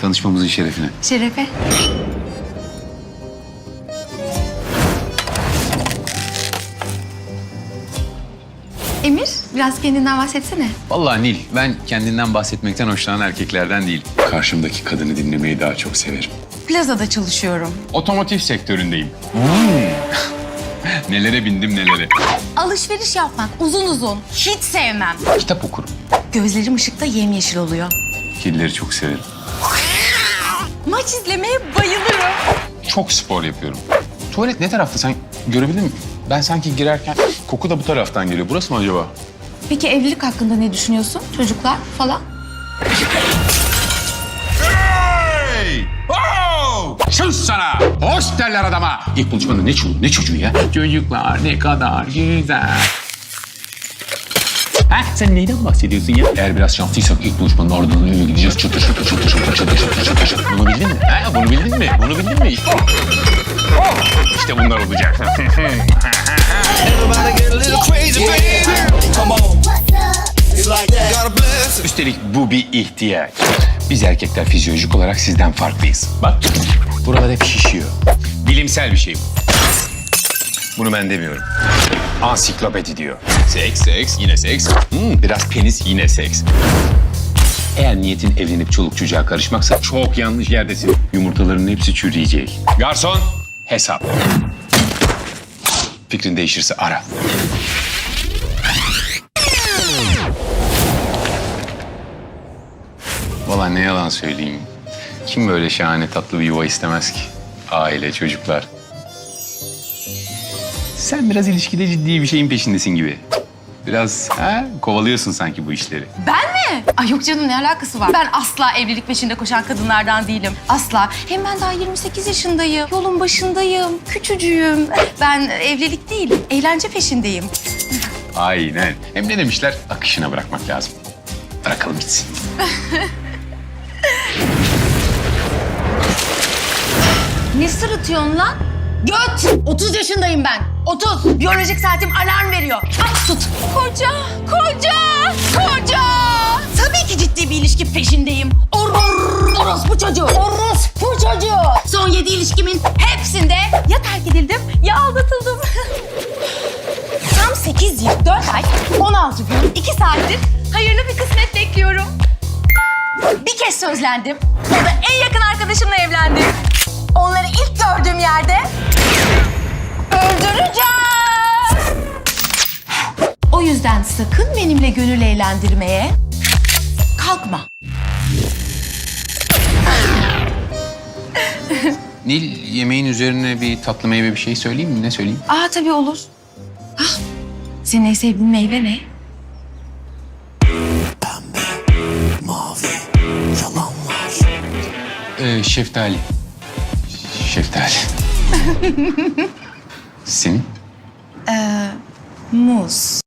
Tanışmamızın şerefine. Şerefe. Emir, biraz kendinden bahsetsene. Vallahi Nil, ben kendinden bahsetmekten hoşlanan erkeklerden değil. Karşımdaki kadını dinlemeyi daha çok severim. Plazada çalışıyorum. Otomotiv sektöründeyim. nelere bindim nelere. Alışveriş yapmak uzun uzun. Hiç sevmem. Kitap okurum. Gözlerim ışıkta yemyeşil oluyor. Kedileri çok severim. Maç izlemeye bayılırım. Çok spor yapıyorum. Tuvalet ne tarafta sen görebildin mi? Ben sanki girerken koku da bu taraftan geliyor. Burası mı acaba? Peki evlilik hakkında ne düşünüyorsun? Çocuklar falan? Hey! Oh! Sus sana! Hoş derler adama. İlk buluşmada ne çocuğu, ne çocuğu ya? Çocuklar ne kadar güzel. Ha, sen neyden bahsediyorsun ya? Eğer biraz şanslıysak ilk buluşmanın ardından öyle gideceğiz. Çıtır çıtır çıtır çıtır çıtır çıtır çıtır çıtır. Bunu bildin mi? Ha, bunu bildin mi? Bunu bildin mi? İşte, oh! İşte bunlar olacak. bu bir ihtiyaç. Biz erkekler fizyolojik olarak sizden farklıyız. Bak, burada hep şişiyor. Bilimsel bir şey bu. Bunu ben demiyorum. Ansiklopedi diyor. Seks, seks, yine seks. Hmm, biraz penis, yine seks. Eğer niyetin evlenip çoluk çocuğa karışmaksa çok yanlış yerdesin. Yumurtaların hepsi çürüyecek. Garson, hesap. Fikrin değişirse ara. Valla ne yalan söyleyeyim. Kim böyle şahane tatlı bir yuva istemez ki? Aile, çocuklar. Sen biraz ilişkide ciddi bir şeyin peşindesin gibi. Biraz ha, kovalıyorsun sanki bu işleri. Ben mi? Ay yok canım ne alakası var? Ben asla evlilik peşinde koşan kadınlardan değilim. Asla. Hem ben daha 28 yaşındayım. Yolun başındayım. Küçücüğüm. Ben evlilik değil, eğlence peşindeyim. Aynen. Hem ne demişler? Akışına bırakmak lazım. Bırakalım gitsin. Ne sırıtıyorsun lan? Göt! 30 yaşındayım ben. 30. Biyolojik saatim alarm veriyor. At tut. Koca, koca, koca. Tabii ki ciddi bir ilişki peşindeyim. Or, or, orospu çocuğu. Orospu çocuğu. Son 7 ilişkimin hepsinde ya terk edildim ya aldatıldım. Tam 8 yıl, 4 ay, 16 gün, 2 saattir hayırlı bir kısmet bekliyorum. Bir kez sözlendim. O da en yakın arkadaşımla evlendim. Onları ilk gördüğüm yerde öldüreceğim. O yüzden sakın benimle gönül eğlendirmeye kalkma. Nil yemeğin üzerine bir tatlı meyve bir şey söyleyeyim mi? Ne söyleyeyim? Aa tabii olur. Ah, senin en sevdiğin meyve ne? Mavi. Yalanlar. Ee. Şeftali. Senin? Muz.